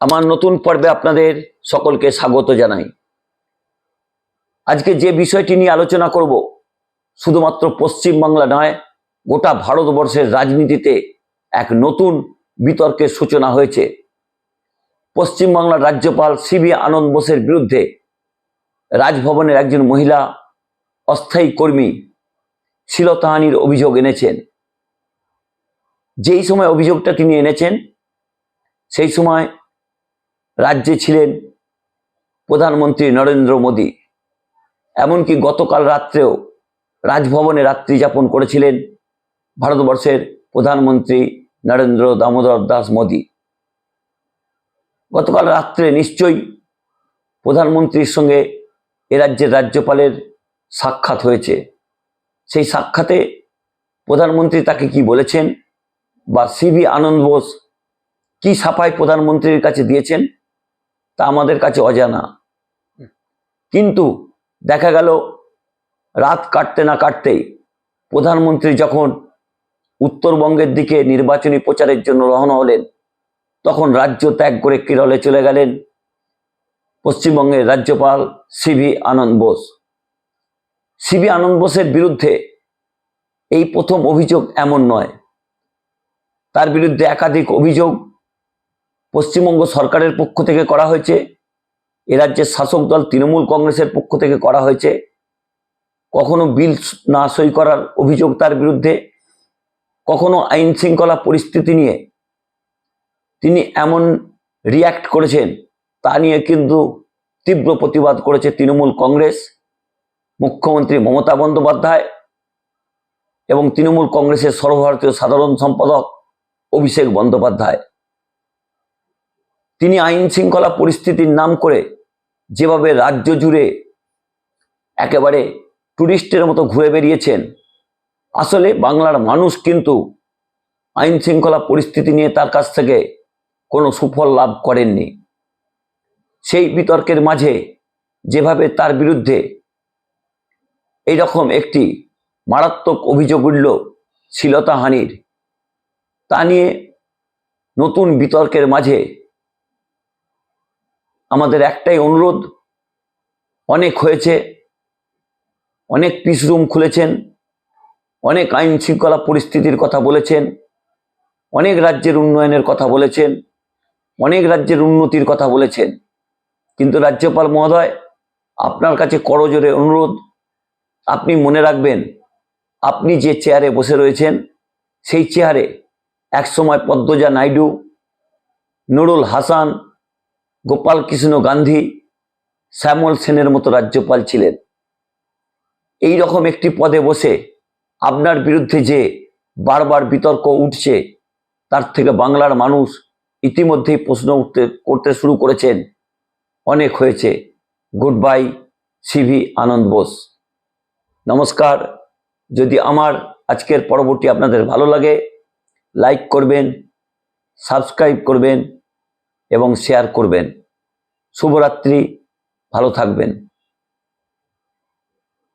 আমার নতুন পর্বে আপনাদের সকলকে স্বাগত জানাই। আজকে যে বিষয়টি নিয়ে আলোচনা করব, শুধুমাত্র পশ্চিমবাংলা নয়, গোটা ভারতবর্ষের রাজনীতিতে এক নতুন বিতর্কের সূচনা হয়েছে। পশ্চিমবাংলার রাজ্যপাল সিবি আনন্দ বোসের বিরুদ্ধে রাজভবনের একজন মহিলা অস্থায়ী কর্মী শিলতাহানির অভিযোগ এনেছেন। যেই সময় অভিযোগটা তিনি এনেছেন, সেই সময় রাজ্যে ছিলেন প্রধানমন্ত্রী নরেন্দ্র মোদী। এমনকি গতকাল রাত্রেও রাজভবনে রাত্রি যাপন করেছিলেন ভারতবর্ষের প্রধানমন্ত্রী নরেন্দ্র দামোদর দাস মোদী। গতকাল রাত্রে নিশ্চয়ই প্রধানমন্ত্রীর সঙ্গে এ রাজ্যের রাজ্যপালের সাক্ষাৎ হয়েছে। সেই সাক্ষাতে প্রধানমন্ত্রী তাকে কি বলেছেন বা সিবি আনন্দ বোস কি সাফাই প্রধানমন্ত্রীর কাছে দিয়েছেন? তা আমাদের কাছে অজানা। কিন্তু দেখা গেল, রাত কাটতে না কাটতেই প্রধানমন্ত্রী যখন উত্তরবঙ্গের দিকে নির্বাচনী প্রচারের জন্য রওনা হলেন, তখন রাজ্য ত্যাগ করে কেরলে চলে গেলেন পশ্চিমবঙ্গের রাজ্যপাল সিভি আনন্দ বোস। সিভি আনন্দ বোসের বিরুদ্ধে এই প্রথম অভিযোগ এমন নয়। তার বিরুদ্ধে একাধিক অভিযোগ পশ্চিমবঙ্গ সরকারের পক্ষ থেকে করা হয়েছে, এ রাজ্যের শাসক দল তৃণমূল কংগ্রেসের পক্ষ থেকে করা হয়েছে। কখনো বিল না সই করার অভিযোগ তার বিরুদ্ধে, কখনো আইন শৃঙ্খলা পরিস্থিতি নিয়ে তিনি এমন রিয়্যাক্ট করেছেন, তা নিয়ে কিন্তু তীব্র প্রতিবাদ করেছে তৃণমূল কংগ্রেস, মুখ্যমন্ত্রী মমতা বন্দ্যোপাধ্যায় এবং তৃণমূল কংগ্রেসের সর্বভারতীয় সাধারণ সম্পাদক অভিষেক বন্দ্যোপাধ্যায়। তিনি আইন শৃঙ্খলা পরিস্থিতির নাম করে যেভাবে রাজ্য জুড়ে একেবারে টুরিস্টের মতো ঘুরে বেরিয়েছেন আসলে বাংলার মানুষ কিন্তু আইন শৃঙ্খলা পরিস্থিতি নিয়ে তার কাছ থেকে কোনো সুফল লাভ করেননি। সেই বিতর্কের মাঝে যেভাবে তার বিরুদ্ধে এইরকম একটি মারাত্মক অভিযোগ উঠল শ্লীলতাহানির তা নিয়ে নতুন বিতর্কের মাঝে আমাদের একটাই অনুরোধ, অনেক হয়েছে, অনেক পিস রুম খুলেছেন, অনেক আইন শৃঙ্খলা পরিস্থিতির কথা বলেছেন, অনেক রাজ্যের উন্নয়নের কথা বলেছেন, অনেক রাজ্যের উন্নতির কথা বলেছেন। কিন্তু রাজ্যপাল মহোদয়, আপনার কাছে করজোরে অনুরোধ, আপনি মনে রাখবেন, আপনি যে চেয়ারে বসে রয়েছেন, সেই চেয়ারে একসময় পদ্মজা নাইডু, নুরুল হাসান গোপাল কৃষ্ণ গান্ধী শ্যামল সেনের মতো রাজ্যপাল ছিলেন। এই রকম একটি পদে বসে আপনার বিরুদ্ধে যে বারবার বিতর্ক উঠছে, তার থেকে বাংলার মানুষ ইতিমধ্যেই প্রশ্ন উঠতে, করতে শুরু করেছেন। অনেক হয়েছে। Good bye CV Ananda Bose. নমস্কার। যদি আমার আজকের পরবর্তী আপনাদের ভালো লাগে, লাইক করবেন, সাবস্ক্রাইব করবেন এবং শেয়ার করবেন। শুভরাত্রি ভালো থাকবেন।